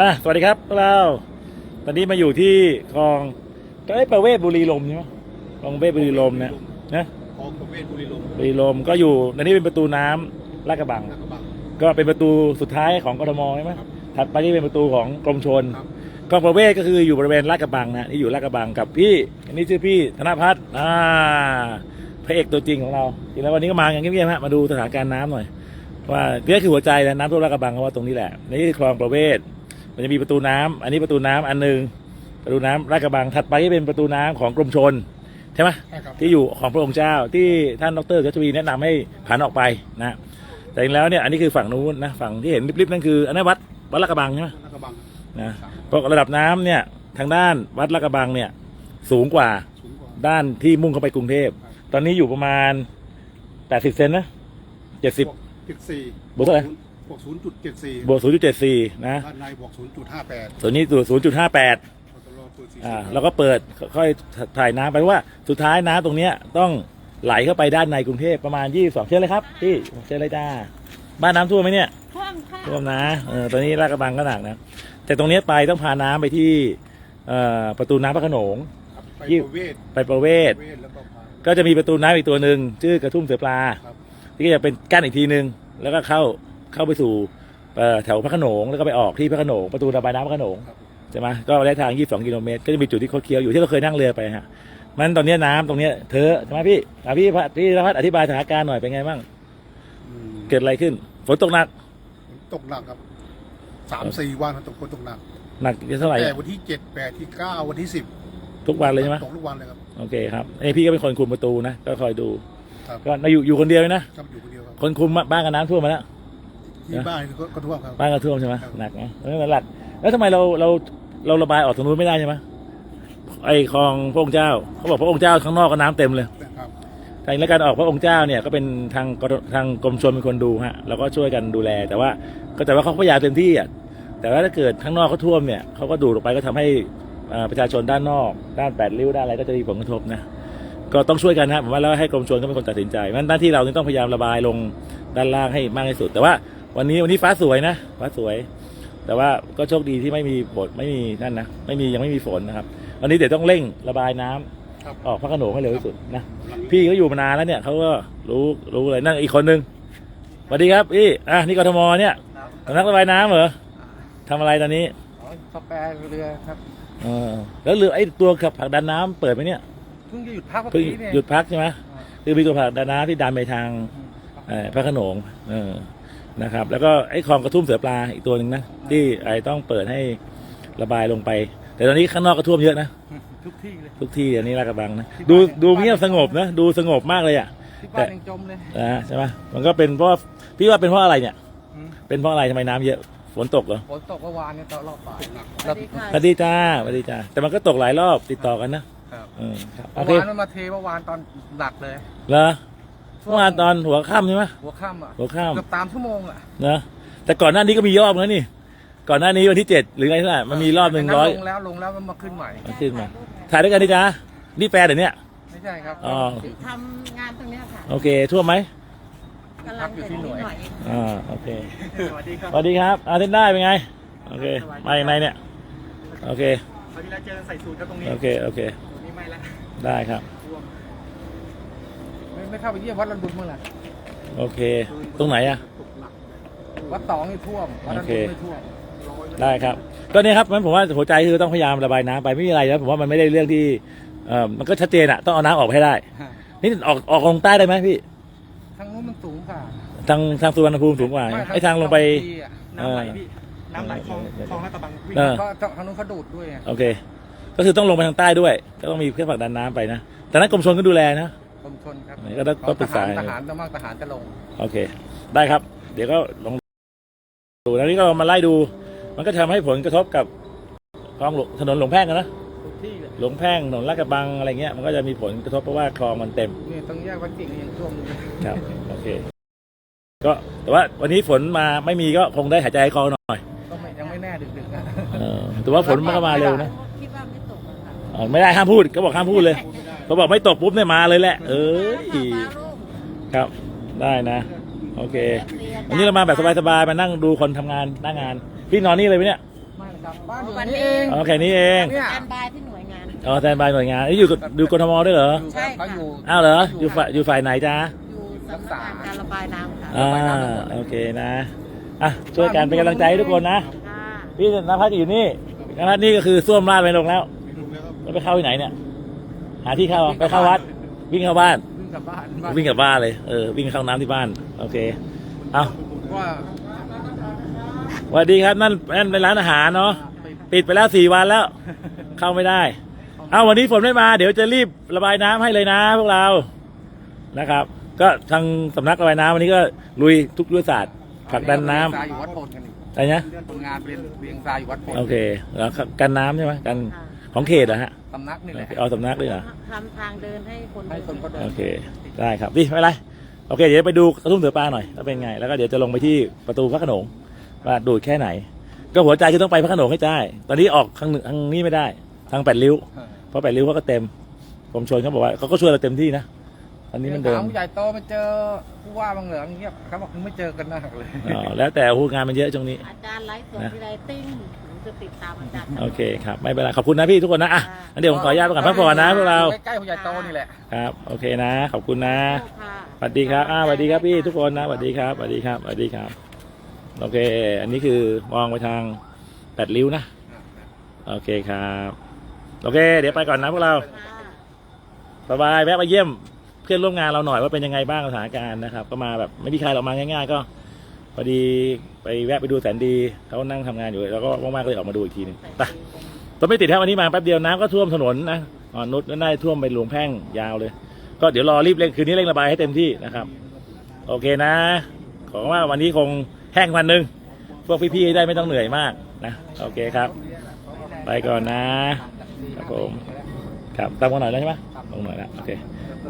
อะสวัสดีครับพวกเราตอนนี้มาอยู่ที่คลองก็ไอ้ประเวศบุรีลมย์ใช่ไหมคลองประเวศบุรีลมย์เนี่ยนะของประเวศบุรีลมย์บุรีลมย์ก็อยู่อันนี้เป็นประตูน้ำลาดกระบังลาดกระบัง ก็เป็นประตูสุดท้ายของกทมใช่ไหมครับถัดไปนี่เป็นประตูของกรมชนครับ คลองประเวศก็คืออยู่บริเวณลาดกระบังนะนี่อยู่ลาดกระบังกับพี่อันนี้ชื่อพี่ธนพัฒน์อ่าพระเอกตัวจริงของเราจริงแล้ววันนี้ก็มาอย่างเงียบๆฮะมาดูสถานการณ์น้ำหน่อย ว่านี่คือหัวใจเลยน้ำท่วมลาดกระบังเพราะว่าตรงนี้แหละนี่คือคลองประเวศ มันจะมีประตูน้ำอันนี้ประตูน้ำอันหนึ่งประตูน้ำลาดกระบังถัดไปที่เป็นประตูน้ำของกรมชนใช่ไหมใช่ครับที่อยู่ของพระองค์เจ้าที่ท่านดรกัชวีแนะนำให้ผ่านออกไปนะแต่จริงแล้วเนี่ยอันนี้คือฝั่งนู้นนะฝั่งที่เห็นริบๆนั่นคืออันนั้นวัดวัดลาดกระบังใช่ไหมลาดกระบังนะเพราะระดับน้ำเนี่ยทางด้านวัดลาดกระบังเนี่ยสูงกว่าสูงกว่าด้านที่มุ่งเข้าไปกรุงเทพ ตอนนี้อยู่ประมาณ80เซนนะ70บวกจุดสี่บวกเท่าไหร่บ วกศูนย์จุดเจ็ดสี่บวก 0.74 นะด้านในบวกศูนย์จุดห้าแปดส่วนนี้ตัว0.58อ่าเราก็เปิดค่อยๆถ่ายน้ำไปเพราะว่าสุดท้ายน้ำตรงเนี้ยต้องไหลเข้าไปด้านในกรุงเทพประมาณ 22 เช่นเลยครับพี่เช่นเลยจ้าบ้านน้ำท่วมไหมเนี่ย ท่วมค่ะท่วมนะเออตอนนี้ลาดกระบังก็หนักนะ แต่ตรงเนี้ยไปต้องพาน้ำไปที่เอ่อประตูน้ำพระโขนง ครับไปยี่ ประเวศไปประเวศ ประเวศแล้วก็พาก็จะมีประตูน้ำอีกตัวหนึ่งชื่อกระทุ่มเสือปลาครับ ที่ก็จะเป็นกั้นอีกทีหนึ่งแล้วก็เข้า เข้าไปสู่เอ่อแถวพระโขนงแล้วก็ไปออกที่พระโขนงประตูระบายน้ำพระโขนงครับใช่ไหมก็ระยะทาง 22 กิโลเมตร ก็จะมีจุดที่คดเคี้ยวอยู่ที่เราเคยนั่งเรือไปฮะมันตอนเนี้ยน้ำตรงเนี้ยเธอะใช่ไหมพี่อะพี่พัดพี่พัดอธิบายสถานการณ์หน่อยเป็นไงบ้างอืมเกิดอะไรขึ้น ฝนตกหนักฝนตกหนักครับสามสี่วันมันตกฝนตกหนักหนักเท่าไหร่แต่วันที่เจ็ดแปดที่เก้าวันที่สิบทุกวันเลยใช่ไหมตกทุกวันเลยครับโอเคครับไอ้พี่ก็เป็นคนคุมประตูนะก็คอยดูครับก็อยู่อยู่คนเดียวเลยนะครับอยู่คนเดียวครับคนคุมบ้านกับน้ำท่วมมาแล้ว ที่บ้านก็ก็ท่วมครับ บ้านก็ท่วมใช่ไหมครับหนักนะเออหลัก แล้วทำไมเราเราเราระบายออกตรงนู้นไม่ได้ใช่ไหมไอ้คลองพระองค์เจ้า เขาบอกพระองค์เจ้าข้างนอกก็น้ำเต็มเลยครับทางและการออกพระองค์เจ้าเนี่ยก็เป็นทางกรทางกรมชลเป็นคนดูฮะเราก็ช่วยกันดูแล แต่ว่าก็แต่ว่าเขาพยายามเต็มที่อะแต่ว่าถ้าเกิดข้างนอกเขาท่วมเนี่ยเขาก็ดูดออกไปก็ทำให้อ่าประชาชนด้านนอก ด้านแปดริ้วด้านอะไรก็จะมีผลกระทบนะก็ต้องช่วยกันนะผมว่าแล้วให้กรมชลก็เป็นคนตัดสินใจมันหน้าที่เราต้องพยายามระบายลงด้านล่างให้มากที่สุด แต่ว่า วันนี้วันนี้ฟ้าสวยนะฟ้าสวย แต่ว่าก็โชคดีที่ไม่มีฝนไม่มีนั่นนะไม่มียังไม่มีฝนนะครับ วันนี้เดี๋ยวต้องเร่งระบายน้ำครับออกพระโขนงให้เร็วที่สุดนะพี่เขาอยู่มานานแล้วเนี่ยเขาก็รู้รู้เลยนั่งอีกคนนึงสวัสดีครับพี่อะนี่กทมเนี่ยสำนักระบายน้ำเหรอทำอะไรตอนนี้สแปรเรือครับเออแล้วเรือไอ้ตัวขับผลักดันน้ำเปิดไหมเนี่ยเพิ่งจะหยุดพักเมื่อเพิ่งกี้เนี่ยหยุดพักใช่ไหมคือมีตัวผลักดันน้ำที่ดันไปทางเอ่อ พระโขนงเออนะครับ แล้วก็ไอ้คลองกระทุ่มเสือปลาอีกตัวหนึ่งนะที่ไอ้ต้องเปิดให้ระบายลงไป แต่ตอนนี้ข้างนอกก็ท่วมเยอะนะทุกที่เลยทุกที่อันนี้ลาดกระบังนะดูดูเงียบสงบนะดูสงบมากเลยอะที่บ้านยังจมเลยนะฮะใช่ไหมมันก็เป็นเพราะพี่ว่าเป็นเพราะอะไรเนี่ยอืมเป็นเพราะอะไรทำไมน้ำเยอะฝนตกเหรอฝนตกเมื่อวานเนี่ยตลอดบ่ายสวัสดีค่ะสวัสดีจ้าสวัสดีจ้าแต่มันก็ตกหลายรอบติดต่อกันนะ ครับเออครับโอเมื่อเควานมันมาเทเมื่อวานตอนหลักเลยเหรอ เมื่อวานตอนหัวค่ำใช่ไหมหัวค่ำอะหัวค่เกือบตามชั่วโมงอะำนะแต่ก่อนหน้านี้ก็มีรอบแล้วนี่ ก่อนหน้านี้วันที่เจ็ดหรือไงเท่าไหร่มันมีรอบหนึ่งร้อยลงแล้วลงแล้วมันมาขึ้นใหม่มันขึ้นมาถ่ายด้วยกันดิจ้านี่แฟนเดี๋ยวนี้ไม่ใช่ครับอ๋อทำงานตรงเนี้ยค่ะโอเคท่วมไหมกำลังเป็นนิดหน่อยอ่าโอเคสวัสดีครับสวัสดีครับอาเทนได้เป็นไงโอเคมาอย่างไรเนี่ยโอเคสวัสดีแล้วเจอใส่สูตรครับตรงนี้โอเคโอเคตรงนี้ไม่ละได้ครับ ไม่ไม่เข้าไปเยี่ยมวัดรันดุลเมื่อไหร่โอเค ตรงไหนอะวัดตองนี่ท่วมวัดรันดุลไม่ท่วมได้ครับ ก็เนี่ยครับมันผมว่าหัวใจคือต้องพยายามระบายน้ำไปไม่มีอะไรแล้วผมว่ามันไม่ได้เรื่องที่เออมันก็ชัดเจนอะต้องเอาน้ำออกไปให้ได้ฮะนี่ออกออกลงใต้ได้ไหมพี่ ทางนู้นมันสูงค่ะทางทางสุวรรณภูมิสูงกว่าม่ไอ้ทางลงไปที่อะเออน้ำไหลคลองคลองลาดกระบังเออเพราะทางนู้นเขาดูดด้วยไงโอเค ก็คือต้องลงไปทางใต้ด้วย ก็ต้องมีเครื่องผลักดันน้ำไปนะแต่นั้นกรมชลก็ดูแลนะ กรมชนครับก็ต้องก็ปรึกษาทหารทหารจะมากทหารจะลง โอเค ได้ครับ เดี๋ยวก็ลองดูแล้วนี่ก็เรามาไล่ดู มันก็ทำให้ผลกระทบกับคลองหลวงถนนหลวงแพ่งอะนะทุกที่เลยหลวงแพ่งถนนลาดกระบังอะไรเงี้ยมันก็จะมีผลกระทบเพราะว่าคลองมันเต็มเนี่ยต้องแยกวัดกิ่งยังท่วมอยู่เลยครับ โอเค ก็แต่ว่าวันนี้ฝนมาไม่มีก็คงได้หายใจคอหน่อยก็ไม่ยังไม่แน่ดึกๆนะ เออแต่ว่าฝนมันก็มาเร็วนะ คิดว่าไม่ตกอะค่ะ อ๋อไม่ได้ห้ามพูดเขาบอกห้ามพูดเลย เขาบอกไม่ตกปุ๊บเนี่ยมาเลยแหละ เอ้ยฟ้าโล่งครับได้นะ โอเค วันนี้เรามาแบบสบายๆมานั่งดูคนทำงานหน้างาน พี่นอนนี่เลยไหมเนี่ยไม่เลยบ้านอยู่วันนี่นี้เองอ๋อแค่นี้เองเนี่ยแอนบายที่หน่วยงาน อ๋อแทนบายหน่วยงานนี่อยู่กับดูกทมด้วยเหรออยู่ครับเขาอยู่ อ้าวเหรออยู่ฝ่ายอยู่ฝ่ายไหนจ๊ะอยู่สำนักงานการระบายน้ำค่ะอ่าโอเคนะอะช่วยกันเป็นกำลังใจให้ทุกคนนะ ค่ะ พี่นภัสอยู่นี่นภัสนี่ก็คือส้วมราดไปลงแล้วดูแล้วครับแล้วไปเข้าที่ไหนเนี่ย หาที่เข้าไปเข้าวัด วิ่งเข้าบ้าน วิ่งกลับบ้านวิ่งกลับบ้านเลย เออ วิ่งเข้าน้ำที่บ้าน โอเค เอาว่าสวัสดีครับ นั่นนั่นเป็นร้านอาหารเนาะ ปิดไปแล้วสี่วันแล้ว เข้าไม่ได้ เอาวันนี้ฝนไม่มา เดี๋ยวจะรีบระบายน้ำให้เลยนะ พวกเรา นะครับ ก็ทางสำนักระบายน้ำวันนี้ก็ลุยทุกยุทธศาสตร์ผลักดันน้ำเรียงทรายอยู่วัดโพนกันอีกอะไรนะคนงานเรียนเรียงทรายอยู่วัดโพนโอเค แล้วกันน้ำใช่ไหมกัน ของเขตเหรอฮะสำนักนี่แหละเอาสำนักเลยเหรอทำทางเดินให้คนให้คนก็เดินโอเค ได้ครับดิไม่เป็นไรโอเค เดี๋ยวไปดูกระทุ่มเสือปลาหน่อยว่าเป็นไง แล้วก็เดี๋ยวจะลงไปที่ประตูพระโขนงว่าดูดแค่ไหน ก็หัวใจคือต้องไปพระโขนงให้ได้ ตอนนี้ออกทางหนึ่งทางนี้ไม่ได้ ทางแปดริ้ว เพราะแปดริ้วเขาก็เต็มกรมชนเขาบอกว่าเขาก็ช่วยเราเต็มที่นะตอนนี้มันเดิถานผู้ใหญ่โตมาเจอผู้ว่าบางเหลืองเงียบเขาบอกไม่เจอกันนะเลยอ๋อแล้วแต่หูงานมันเยอะช่วงนี้อาจารย์ไลฟ์สดที่ไรติ้งหนู จะติดตามอาจารย์โอเคครับไม่เป็นไรขอบคุณนะพี่ทุกคนนะอะงั้นเดี๋ยวผมขออนุญาตไปก่อนพักผ่อนนะพวกเราใกล้ๆผู้ใหญ่โตนี่แหละครับโอเคนะ ขอบคุณนะค่ะสวัสดีครับอ่าสวัสดีครับพี่ทุกคนนะสวัสดีครับสวัสดีครับสวัสดีครับ โอเค อันนี้คือมองไปทางแปดริ้วนะโอเคครับ โอเค เดี๋ยวไปก่อนนะพวกเราค่ะสบายแวะมาเยี่ยมเพื่อนร่วมงานเราหน่อยว่าเป็นยังไงบ้างสถานการณ์นะครับ ก็มาแบบไม่มีใครเรามาง่าย ๆ ก็ พอดีไปแวะไปดูแสนดีเขานั่งทำงานอยู่แล้วก็ว่างๆก็เลยออกมาดูอีกทีหนึงไปรถไม่ติดครับวันนี้มาแป๊บเดียวน้ำก็ท่วมถนนนะอ่อนนุชก็ได้ท่วมไปหลวงแพ่งยาวเลย ก็เดี๋ยวรอรีบเร่งคืนนี้เร่งระบายให้เต็มที่นะครับ โอเคนะ ขอว่าวันนี้คงแห้งวันหนึ่งพวกพี่ๆได้ไม่ต้องเหนื่อยมากนะโอเคครับ ไปก่อนนะครับผมครับตามกันหน่อยแล้วใช่ไหมลงหน่อยแล้วโอเค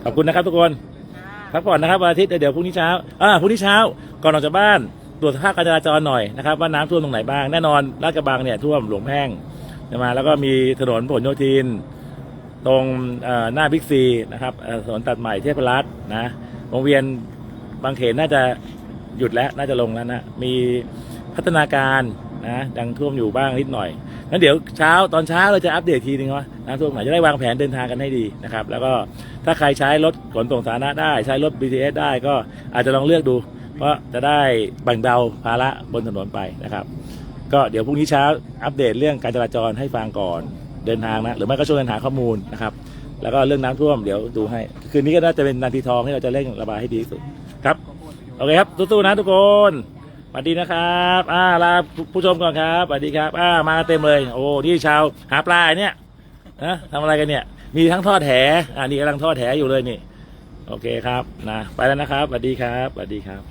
ขอบคุณนะครับทุกคนพักผ่อนนะครับวันอาทิตย์เดี๋ยวพรุ่งนี้เช้าอ่าพรุ่งนี้เช้า ก่อนออกจากบ้านตรวจสภาพการจราจรหน่อยนะครับว่าน้ำท่วมตรงไหนบ้างแน่นอนลาดกระบังเนี่ยท่วมหลวงแพ่งใช่ไหมแล้วก็มีถนนผลโยธิน ตรงหน้าบิ๊กซีนะครับถนนตัดใหม่เทพรัตน์นะวงเวียนบางเขนน่าจะหยุดแล้วน่าจะลงแล้วนะมีพัฒนาการนะยังท่วมอยู่บ้างนิดหน่อยงั้นเดี๋ยวเช้าตอนเช้าเราจะอัปเดตทีนึงว่าน้ำท่วมไหนจะได้วางแผนเดินทางกันให้ดีนะครับ แล้วก็ถ้าใครใช้รถขนส่งสาธารณะได้ ใช้รถ BTS ได้ก็อาจจะลองเลือกดู เพราะจะได้แบ่งเบาภาระบนถนนไปนะครับ ก็เดี๋ยวพรุ่งนี้เช้าอัปเดตเรื่องการจราจรให้ฟังก่อนเดินทางนะหรือไม่ก็ช่วยกันหาข้อมูลนะครับ แล้วก็เรื่องน้ำท่วมเดี๋ยวดูให้ คืนนี้ก็น่าจะเป็นนาทีทองที่เราจะเร่งระบายให้ดีที่สุดครับโอเคครับสู้ๆนะทุกคนสวัสดีนะครับอ่าลาผู้ชมก่อนครับสวัสดีครับอ่ามาเต็มเลย โอ้ที่ชาวหาปลาเนี่ยนะทำอะไรกันเนี่ย มีทั้งทอดแหอ่านี่กำลังทอดแหอยู่เลยนี่ โอเคครับนะไปแล้วนะครับสวัสดีครับสวัสดีครับ